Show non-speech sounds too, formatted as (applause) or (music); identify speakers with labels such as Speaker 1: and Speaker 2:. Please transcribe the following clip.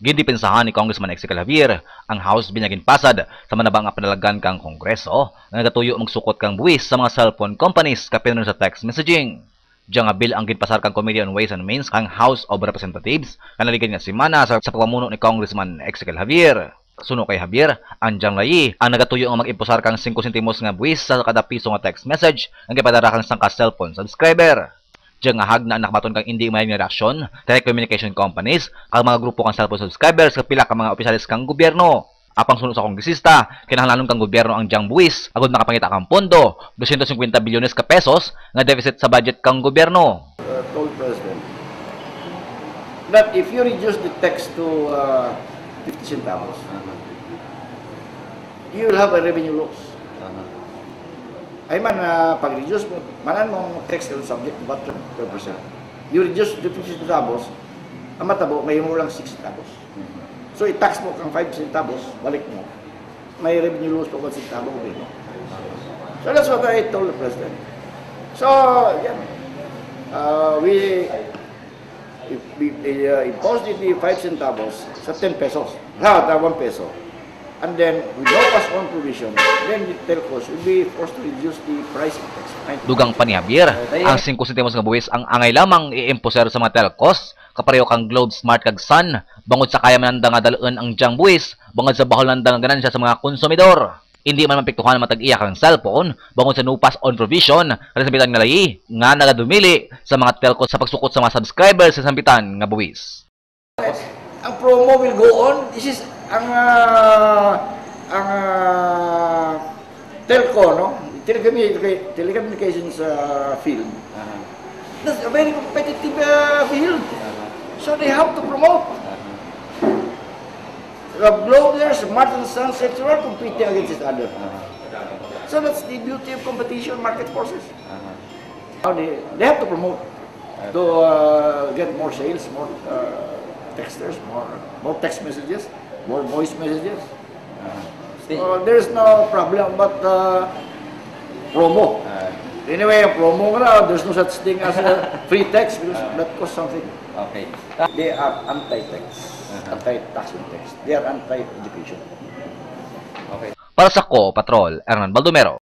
Speaker 1: Gindipensahan ni Congressman Ezekiel Javier ang House binagin pasad sa manabang panalagan kang Kongreso nga nagatuyo magsukot kang buwis sa mga cellphone companies kapinron sa text messaging. Diyan nga bill ang ginpasar kang Committee on Ways and Means kang House of Representatives kanaligan nga semana sa, sa pagpamuno ni Congressman Ezekiel Javier. Suno kay Javier, ang Jang Layi ang nagatuyo nga mag-impusar kang 5 sentimos nga buwis sa kada piso nga text message nga gipadara kang sangka cellphone subscriber. Diyan nga hag na nakabaton kang hindi may reaksyon, telecommunication companies, kang mga grupo kang cellphone subscribers, kag pila ka mga opisyalis kang gobyerno. Apang sunod sa kongresista, kinahanglanon kang gobyerno ang jang buwis, agod makapangita kang pondo, 250 bilyones ka pesos nga deficit sa budget kang gobyerno.
Speaker 2: uh, told President that if you reduce the tax to uh, 50 centavos, you will have a revenue loss. Ay man, uh, pag-reduce mo, manan mo ang tax and subject VAT 12%. You reduce the 50 centavos, ang matabo, may mo lang 6 centavos. So, i-tax mo kang 5 centavos, balik mo. May revenue loss pa 1 centavo mo. So, that's what I told the President. So, yan. Uh, we if we uh, impose the 5 centavos sa 10 pesos, ha, na 1 peso. And then, with no pass-on provision, then the telcos will be forced to reduce the price of tax.
Speaker 1: Dugang pa ni Javier, ang 5 sentimos nga buwis ang angay lamang i-imposer sa mga telcos, kapareho kang Globe Smart kag Sun, bangod sa kaya mananda nga daluan ang jang buwis, bangod sa bahol nanda nga ganansya sa mga konsumidor. Hindi man mapiktuhan ang matag-iya kang cellphone, bangod sa no pass on provision, kada sambitan nga layi, nga nagadumili sa mga telcos sa pagsukot sa mga subscribers sa sambitan nga buwis.
Speaker 2: Ang promo will go on. This is ang ah, no? Telecommunications, uh, field. That's a very competitive uh, field. So they have to promote. The there, Smart and Sunset, they are competing against each other. So that's the beauty of competition, market forces. How they, they have to promote to uh, get more sales, more uh, texters, more more text messages, more voice messages. So there's no problem but uh, promo. Anyway, ang promo na, there's no such thing as a (laughs) free text because that costs something.
Speaker 3: Okay.
Speaker 2: They are anti-tax, anti-tax and text. They are anti-education.
Speaker 3: Okay.
Speaker 1: Para sa ko, Patrol, Hernan Baldomero.